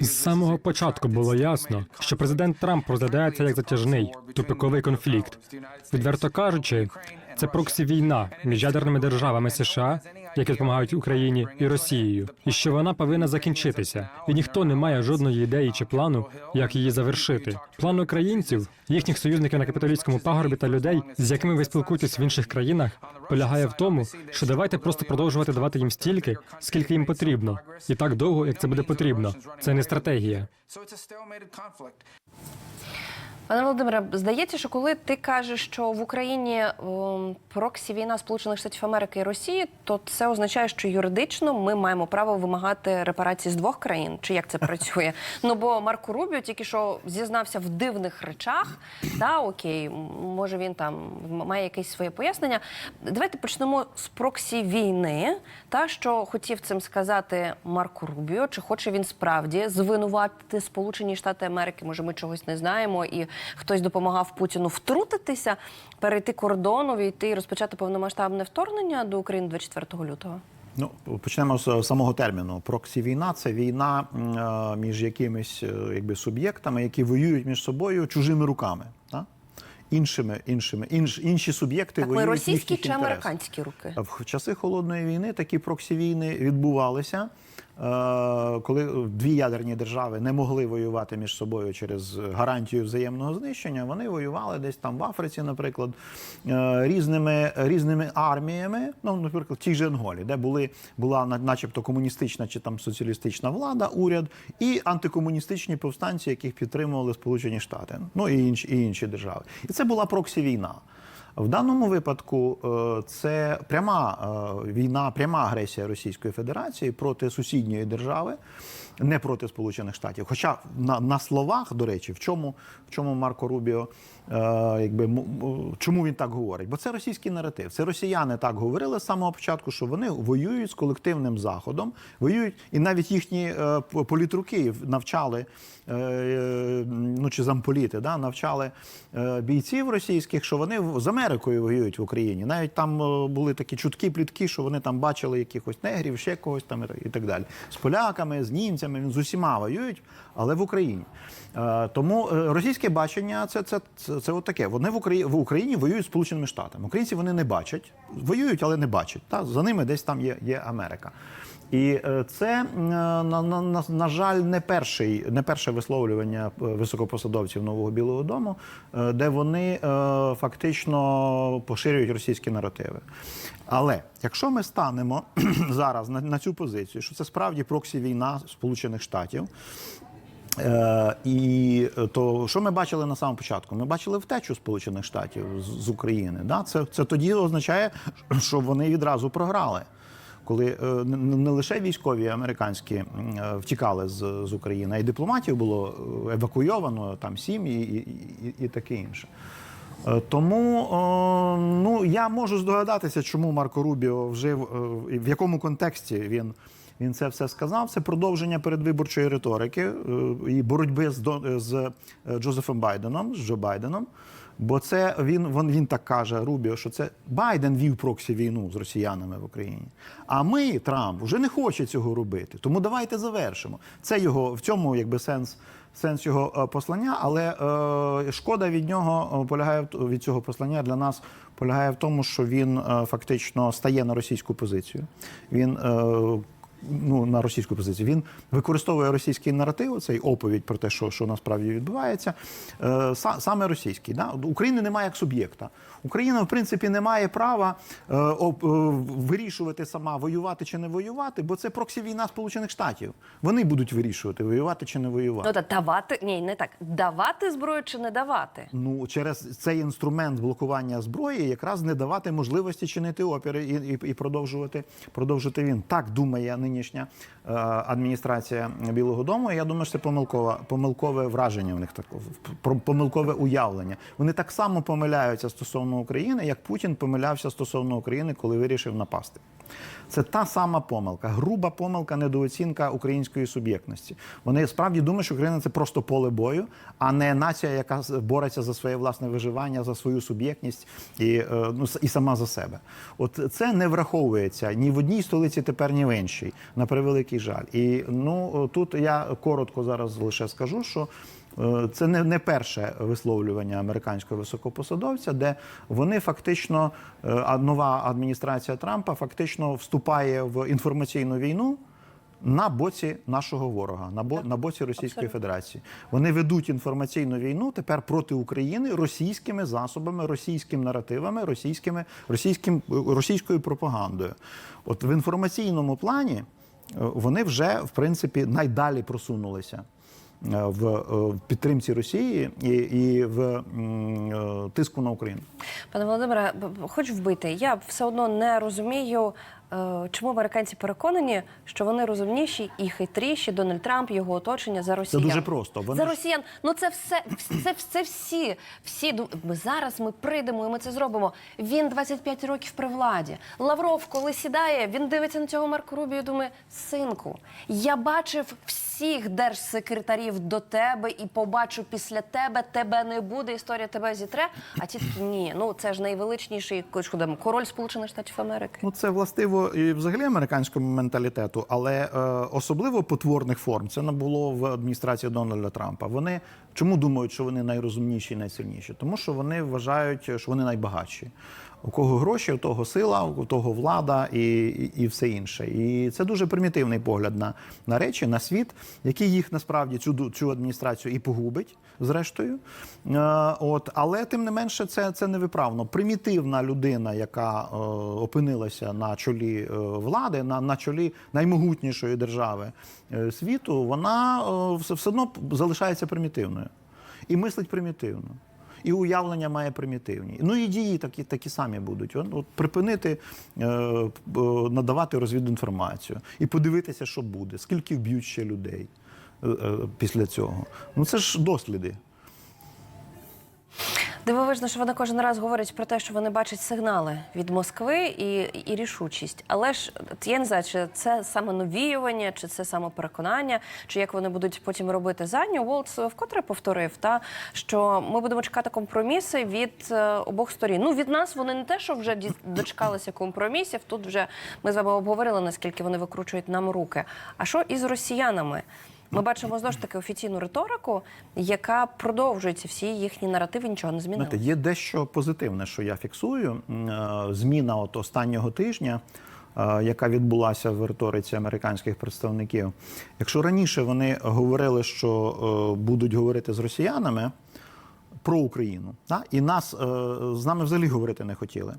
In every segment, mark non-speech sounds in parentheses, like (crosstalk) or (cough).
З самого початку було ясно, що президент Трамп розглядається як затяжний тупиковий конфлікт. Відверто кажучи, це проксі війна між ядерними державами США, які допомагають Україні і Росією, і що вона повинна закінчитися. І ніхто не має жодної ідеї чи плану, як її завершити. План українців, їхніх союзників на капіталістському пагорбі та людей, з якими ви спілкуєтесь в інших країнах, полягає в тому, що давайте просто продовжувати давати їм стільки, скільки їм потрібно, і так довго, як це буде потрібно. Це не стратегія. Пане Володимире, здається, що коли ти кажеш, що в Україні ем, проксі війна Сполучених Штатів Америки і Росії, то це означає, що юридично ми маємо право вимагати репарації з двох країн. Чи як це працює? (laughs) Ну бо Марко Рубіо тільки що зізнався в дивних речах. Та окей, може він там має якесь своє пояснення. Давайте почнемо з проксі війни. Та що хотів цим сказати Марко Рубіо, чи хоче він справді звинуватити Сполучені Штати Америки? Може, ми чогось не знаємо, і хтось допомагав Путіну втрутитися, перейти кордону, війти і розпочати повномасштабне вторгнення до України 24 лютого. Ну, почнемо з самого терміну. Проксі війна це війна е, між якимись е, якби суб'єктами, які воюють між собою чужими руками. Так? Іншими, іншими, інш, інші суб'єкти Так, ми російські чи інтересах. американські руки? В часи холодної війни такі проксі війни відбувалися, коли дві ядерні держави не могли воювати між собою через гарантію взаємного знищення. Вони воювали десь там в Африці, наприклад, е, різними різними арміями. Ну, наприклад, в тій же Анголі, де були була начебто комуністична чи там соціалістична влада, уряд, і антикомуністичні повстанці, яких підтримували Сполучені Штати, ну і інші, і інші держави. І це була проксі війна. В даному випадку е, це пряма е, війна, пряма агресія Російської Федерації проти сусідньої держави, не проти Сполучених Штатів. Хоча на, на словах, до речі, в чому, в чому Марко Рубіо, е, якби чому він так говорить? Бо це російський наратив. Це росіяни так говорили з самого початку, що вони воюють з колективним заходом, воюють, і навіть їхні е, політруки навчали. е, е, Ну чи замполіти, да, навчали е, бійців російських, що вони з Америкою воюють в Україні. Навіть там е, були такі чутки, плітки, що вони там бачили якихось негрів, ще когось там і так далі. З поляками, з німцями, він з усіма воюють, але в Україні. Е, Тому е, російське бачення це, це, це, це от таке. Вони в Україні, в Україні воюють з Сполученими Штатами. Українці вони не бачать, воюють, але не бачать. Та? За ними десь там є, є Америка. І е, це, на, на, на, на жаль, не, перший, не перше висловлювання високопосадовців Нового Білого Дому, де вони фактично поширюють російські наративи. Але якщо ми станемо (clears throat) зараз на, на цю позицію, що це справді проксі війна Сполучених Штатів. Е, і е, то що ми бачили на самому початку? Ми бачили втечу Сполучених Штатів з, з України. Да? Це, це тоді означає, що вони відразу програли. Коли е, не, лише військові американські е, втікали з, з України, а й дипломатів було е, евакуйовано, там сім'ї і, і, і, і таке інше. Е, Тому ну, я можу здогадатися, чому Марко Рубіо вжив, в якому контексті він, він це все сказав. Це продовження передвиборчої риторики е, і боротьби з, з е, Джозефом Байденом, з Джо Байденом. Бо це він, він, він так каже Рубіо, що це Байден вів проксі війну з росіянами в Україні. А ми, Трамп, вже не хоче цього робити. Тому давайте завершимо. Це його в цьому якби сенс. Сенс його е, послання, але е, шкода від нього е, полягає від цього послання для нас полягає в тому, що він е, фактично стає на російську позицію. Він е, ну, на російську позицію. Він використовує російський наратив, цей оповідь про те, що, що насправді відбувається, е, са- саме російський. Да? України немає як суб'єкта. Україна, в принципі, не має права е, е, вирішувати сама, воювати чи не воювати, бо це проксі війна Сполучених Штатів. Вони будуть вирішувати, воювати чи не воювати. Ну та давати ні, не так давати зброю чи не давати. Ну, через цей інструмент блокування зброї якраз не давати можливості чинити опіри і, і, і продовжувати, продовжити він. Так думає нинішня е, адміністрація Білого Дому. Я думаю, що це помилкове, помилкове враження в них таке, помилкове уявлення. Вони так само помиляються стосовно України, як Путін помилявся стосовно України, коли вирішив напасти. Це та сама помилка, груба помилка, недооцінка української суб'єктності. Вони справді думають, що Україна це просто поле бою, а не нація, яка бореться за своє власне виживання, за свою суб'єктність і, е, ну, і сама за себе. От це не враховується ні в одній столиці, тепер ні в іншій, на превеликий жаль. І ну тут я коротко зараз лише скажу, що. Е, Це не, не перше висловлювання американського високопосадовця, де вони фактично, е, нова адміністрація Трампа фактично вступає в інформаційну війну на боці нашого ворога, на, бо, на боці Російської Федерації. Вони ведуть інформаційну війну тепер проти України російськими засобами, російськими наративами, російськими, російським, російською пропагандою. От в інформаційному плані е, вони вже в принципі найдалі просунулися в е, підтримці Росії і, і в е, тиску на Україну. Пане Володимире, хоч вбити, я все одно не розумію, е, чому американці переконані, що вони розумніші і хитріші Дональд Трамп, його оточення за росіян. дуже просто. Вони за росіян. Ну це все, це, це всі. всі ми зараз ми прийдемо і ми це зробимо. Він 25 років при владі. Лавров, коли сідає, він дивиться на цього Марко Рубію і думає: синку, я бачив всіх держсекретарів до тебе і побачу після тебе, тебе не буде, історія тебе зітре. А ті такі ні, ну це ж найвеличніший король Сполучених Штатів Америки. Ну, це властиво і взагалі американському менталітету, але е, особливо потворних форм це не було в адміністрації Дональда Трампа. Вони чому думають, що вони найрозумніші і найсильніші? Тому що вони вважають, що вони найбагатші. У кого гроші, у того сила, у того влада і, і, і все інше. І це дуже примітивний погляд на, на речі, на світ, який їх насправді цю цю адміністрацію і погубить, зрештою. Е, от, але тим не менше, це, це невиправно. Примітивна людина, яка е, опинилася на чолі е, влади, на, на чолі наймогутнішої держави е, світу, вона е, все, все одно залишається примітивною і мислить примітивно. І уявлення має примітивні. Ну і дії такі, такі самі будуть. От, от припинити е, е, надавати розвідінформацію і подивитися, що буде, скільки вб'ють ще людей е, після цього. Ну це ж досліди. Дивовижно, що вони кожен раз говорять про те, що вони бачать сигнали від Москви і, і рішучість. Але ж я не знаю, чи це саме новіювання, чи це самопереконання, чи як вони будуть потім робити задню. Волц вкотре повторив, та що ми будемо чекати компроміси від е, обох сторін. Ну від нас вони не те, що вже дочекалися компромісів. Тут вже ми з вами обговорили, наскільки вони викручують нам руки. А що із росіянами? Ми бачимо знову ж таки офіційну риторику, яка продовжується. Всі їхні наративи нічого не змінили. Знаєте, є дещо позитивне, що я фіксую. Е, Зміна от останнього тижня, е, яка відбулася в риториці американських представників. Якщо раніше вони говорили, що е, будуть говорити з росіянами про Україну, і нас з нами взагалі говорити не хотіли.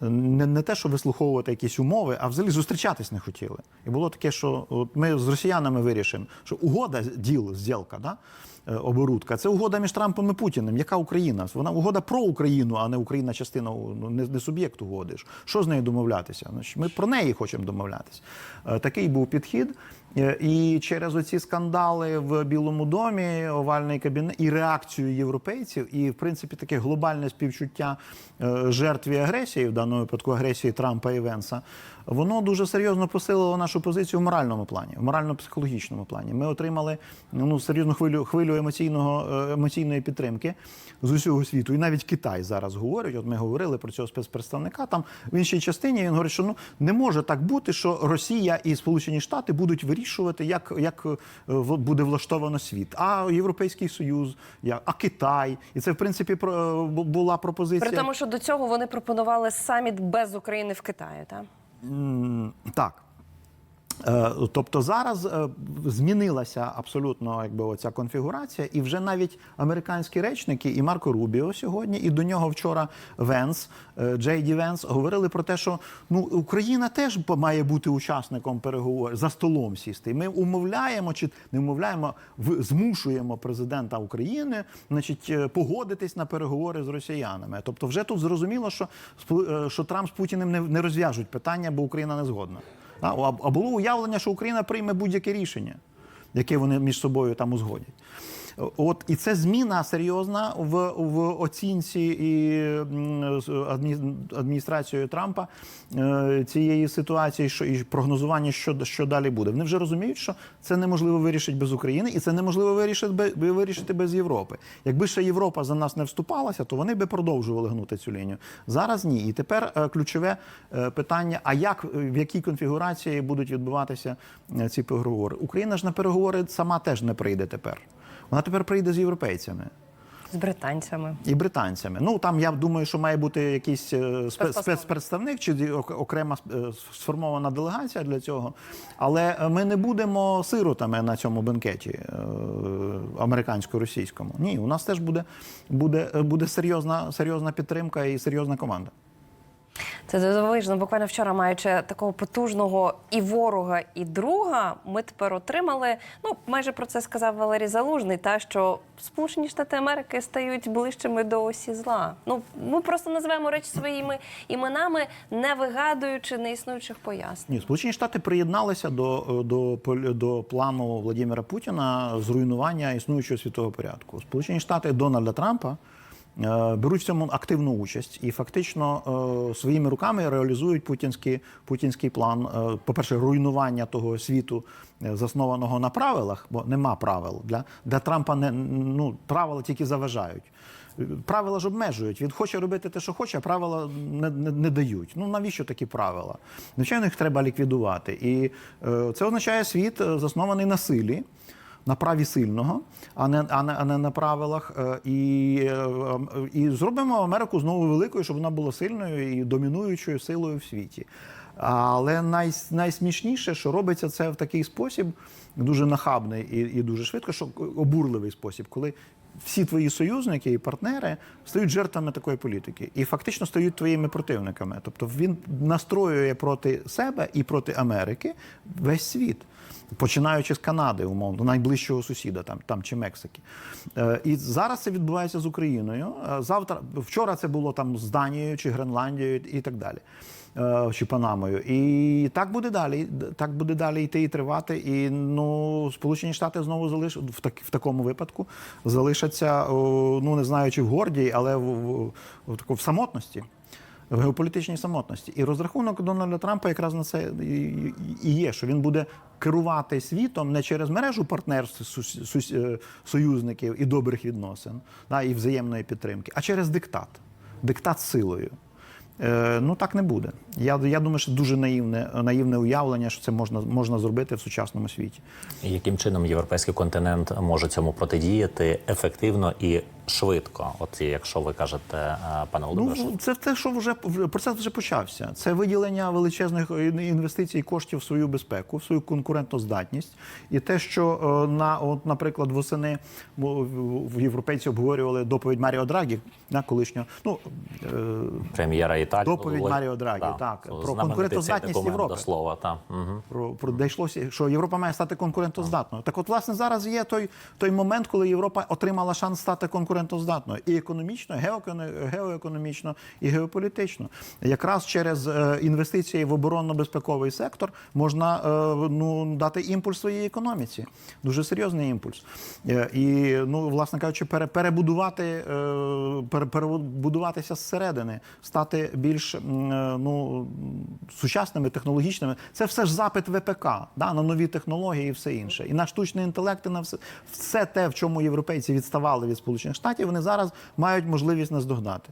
Не, не те, що вислуховувати якісь умови, а взагалі зустрічатись не хотіли. І було таке, що от ми з росіянами вирішимо, що угода, діл, зділка, да? е, оборудка, це угода між Трампом і Путіним. Яка Україна? Вона угода про Україну, а не Україна частина, ну, не, не суб'єкт угоди. Що з нею домовлятися? Ми про неї хочемо домовлятися. Е, Такий був підхід. Е, І через оці скандали в Білому домі, овальний кабінет і реакцію європейців, і в принципі таке глобальне співчуття е, жертві агресії, в даному випадку агресії Трампа і Венса, воно дуже серйозно посилило нашу позицію в моральному плані, в морально-психологічному плані. Ми отримали ну серйозну хвилю хвилю емоційного е, емоційної підтримки з усього світу. І навіть Китай зараз говорить. От ми говорили про цього спецпредставника. Там в іншій частині він говорить, що ну не може так бути, що Росія і Сполучені Штати будуть вирішувати, як, як е, буде влаштовано світ. А Європейський Союз, а Китай, і це в принципі про- була пропозиція. При тому, що до цього вони пропонували саміт без України в Китаї, так? Так. Е, Тобто зараз е, змінилася абсолютно якби оця конфігурація, і вже навіть американські речники, і Марко Рубіо сьогодні, і до нього вчора Венс, е, Джей Ді Венс, говорили про те, що ну Україна теж має бути учасником переговорів за столом сісти. Ми умовляємо чи не умовляємо, змушуємо президента України, значить, погодитись на переговори з росіянами. Тобто, вже тут зрозуміло, що що Трамп з Путіним не розв'яжуть питання, бо Україна не згодна. А, було уявлення, що Україна прийме будь-яке рішення, яке вони між собою там узгодять. От і це зміна серйозна в, в оцінці і адміністрацією Трампа е, цієї ситуації, що і прогнозування, що, що далі буде. Вони вже розуміють, що це неможливо вирішити без України, і це неможливо вирішити вирішити без Європи. Якби ще Європа за нас не вступалася, то вони би продовжували гнути цю лінію. Зараз ні. І тепер е, ключове е, питання: а як в якій конфігурації будуть відбуватися ці переговори? Україна ж на переговори сама теж не прийде тепер. Вона тепер прийде з європейцями З британцями. і британцями. Ну там я думаю, що має бути якийсь е, спе- спецпредставник чи окрема е, сформована делегація для цього. Але е, ми не будемо сиротами на цьому бенкеті американсько-російському. Ні, у нас теж буде, буде, буде серйозна, серйозна підтримка і серйозна команда. Це дивовижно. Буквально вчора, маючи такого потужного і ворога, і друга, ми тепер отримали. Ну, майже про це сказав Валерій Залужний, та що Сполучені Штати Америки стають ближчими до осі зла. Ну ми просто називаємо речі своїми іменами, не вигадуючи неіснуючих пояснень. Ні, Сполучені Штати приєдналися до, до, поль- до плану Владимира Путіна зруйнування існуючого світового порядку. Сполучені Штати Дональда Трампа беруть в цьому активну участь і фактично е, своїми руками реалізують путінський, путінський план. е, По-перше, руйнування того світу, е, заснованого на правилах, бо нема правил. Для, для Трампа не, ну, правила тільки заважають. Правила ж обмежують. Він хоче робити те, що хоче, а правила не, не, не дають. Ну навіщо такі правила? Звичайно, їх треба ліквідувати. І е, це означає світ, е, заснований на силі, на праві сильного, а не, а не, а не на правилах. Е, і, е, і зробимо Америку знову великою, щоб вона була сильною і домінуючою силою в світі. Але най, найсмішніше, що робиться це в такий спосіб, дуже нахабний і, і дуже швидко, що обурливий спосіб, коли всі твої союзники і партнери стають жертвами такої політики і фактично стають твоїми противниками. Тобто він настроює проти себе і проти Америки весь світ. Починаючи з Канади, умовно, найближчого сусіда, там, там чи Мексики. Е, і зараз це відбувається з Україною. Е, завтра, вчора це було там з Данією чи Гренландією і так далі. Е, чи Панамою. І так буде далі. Так буде далі йти і тривати. І ну, Сполучені Штати знову залиш... в, так... в такому випадку залишаться, ну не знаю, чи в гордій, але в, в, в, таку- в самотності. В геополітичній самотності. І розрахунок Дональда Трампа якраз на це і- є, що він буде керувати світом не через мережу партнерств, е, союзників і добрих відносин, да, і взаємної підтримки, а через диктат. Диктат силою. Е, ну так не буде. Я, я думаю, що дуже наївне, наївне уявлення, що це можна, можна зробити в сучасному світі. Яким чином європейський континент може цьому протидіяти ефективно і швидко? От якщо ви кажете, е, пане Володимире, Ну, це те, що вже процес вже почався. Це виділення величезних інвестицій, коштів в свою безпеку, в свою конкурентоздатність. І те, що е, на, от, наприклад, восени в- європейці обговорювали доповідь Маріо Драгі, на колишнього. Ну, е, прем'єра Італії Доповідь Маріо Драгі, Да, так, про конкурентоздатність Європи. До слова, та. Угу. про, про де йшлося, що Європа має стати конкурентоздатною. Так, от, власне, зараз є той, той момент, коли Європа отримала шанс стати конкурентоздатною і економічно, геоеконо- геоекономічно, і геополітично. Якраз через е, інвестиції в оборонно-безпековий сектор можна е, ну, дати імпульс своїй економіці. Дуже серйозний імпульс. Е, і, ну, власне кажучи, пере, перебудувати, перебудуватися зсередини, стати більш ну, сучасними, технологічними. Це все ж запит ВПК да, на нові технології і все інше. І на штучний інтелект, і на все, все те, в чому європейці відставали від Сполучених Штатів, вони зараз мають можливість наздогнати.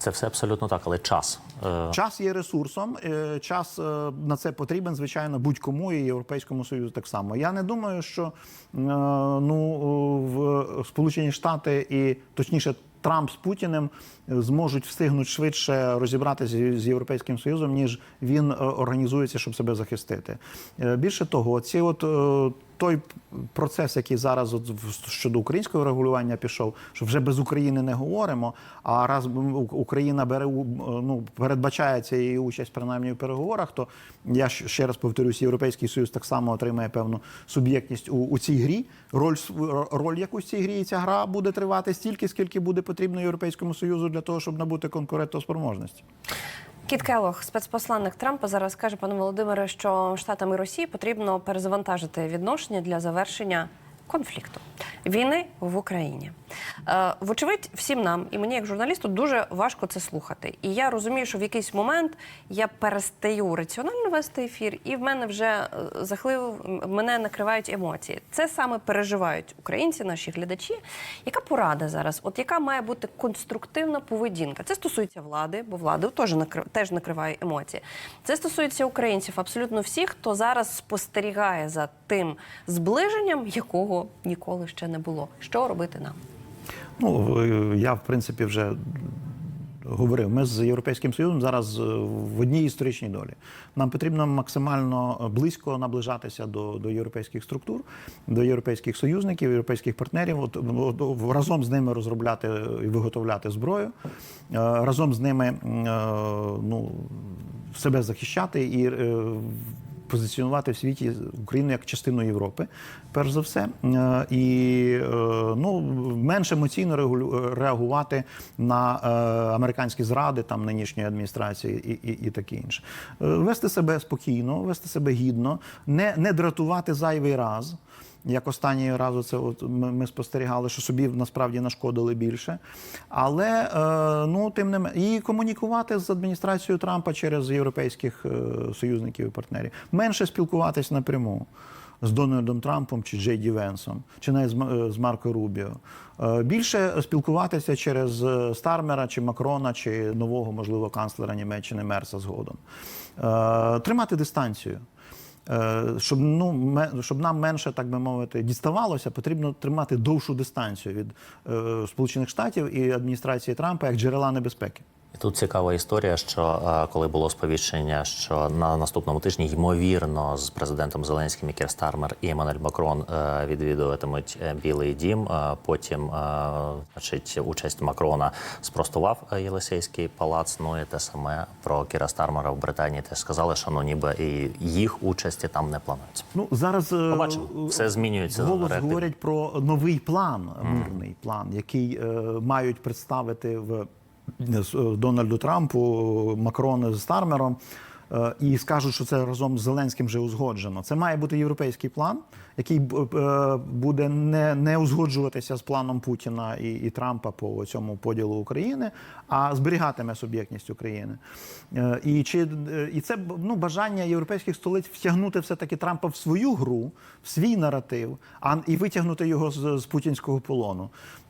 Це все абсолютно так, але час. Е, Час є ресурсом, е, час е, на це потрібен, звичайно, будь-кому і Європейському Союзу так само. Я не думаю, що ну, в Сполучені Штати і точніше. Трамп з Путіним зможуть встигнути швидше розібратися з Європейським Союзом, ніж він організується, щоб себе захистити. Більше того, ці от той процес, який зараз от щодо українського регулювання пішов, що вже без України не говоримо. А раз Україна бере у- ну передбачається її участь принаймні в переговорах, то я ще раз повторюсь, Європейський Союз так само отримає певну суб'єктність у, у цій грі. Роль роль якусь цій грі, і ця гра буде тривати стільки, скільки буде потрібно Європейському Союзу для того, щоб набути конкурентоспроможності. Кіт Келох, спецпосланник Трампа, зараз каже пане Володимире, що штатам і Росії потрібно перезавантажити відношення для завершення конфлікту війни в Україні. Е, Вочевидь, всім нам, і мені як журналісту, дуже важко це слухати. І я розумію, що в якийсь момент я перестаю раціонально вести ефір, і в мене вже е, захлив мене накривають емоції. Це саме переживають українці, наші глядачі. Яка порада зараз? От яка має бути конструктивна поведінка? Це стосується влади, бо влада теж накри- теж накриває емоції. Це стосується українців, абсолютно всіх, хто зараз спостерігає за тим зближенням, якого ніколи ще не було. Що робити нам? Ну, е, я, в принципі, вже говорив, ми з Європейським Союзом зараз е, в одній історичній долі. Нам потрібно максимально близько наближатися до, до європейських структур, до європейських союзників, європейських партнерів, от, от, разом з ними розробляти і виготовляти зброю, е, разом з ними е, ну, себе захищати і е, позиціонувати в світі Україну як частину Європи, перш за все, Е, і е, ну, менш емоційно реагувати на е, американські зради там нинішньої адміністрації і, і, і таке інше. Вести себе спокійно, вести себе гідно, не, не дратувати зайвий раз. Як останнього разу це от ми, спостерігали, що собі насправді нашкодили більше. Але е, ну тим не і комунікувати з адміністрацією Трампа через європейських е, союзників і партнерів. Менше спілкуватись напряму з Дональдом Трампом чи Джей Ді Венсом, чи навіть з, е, Марко Рубіо. Більше спілкуватися через Стармера чи Макрона, чи нового, можливо, канцлера Німеччини Мерса згодом. Тримати дистанцію. Е, Щоб ну щоб нам менше, так би мовити, діставалося, потрібно тримати довшу дистанцію від е, Сполучених Штатів і адміністрації Трампа як джерела небезпеки. І тут цікава історія, що е, коли було сповіщення, що на наступному тижні ймовірно з президентом Зеленським і Кір Стармер і Еммануель Макрон е, відвідуватимуть е, Білий Дім. Потім, значить, участь Макрона спростував Єлисейський палац. Ну і те саме про Кіра Стармера в Британії теж сказали, що ну ніби і їх участі там не планується. Ну зараз Побачимо. Все змінюється Голос говорять про новий план, мирний план, який е, мають представити в Дональду Трампу, Макрон з Стармером. е, І скажуть, що це разом з Зеленським вже узгоджено. Це має бути європейський план, який е, буде не, не узгоджуватися з планом Путіна і, і Трампа по цьому поділу України, а зберігатиме суб'єктність України. Е, І чи е, і це ну, бажання європейських столиць втягнути все-таки Трампа в свою гру, в свій наратив, а і витягнути його з, з путінського полону.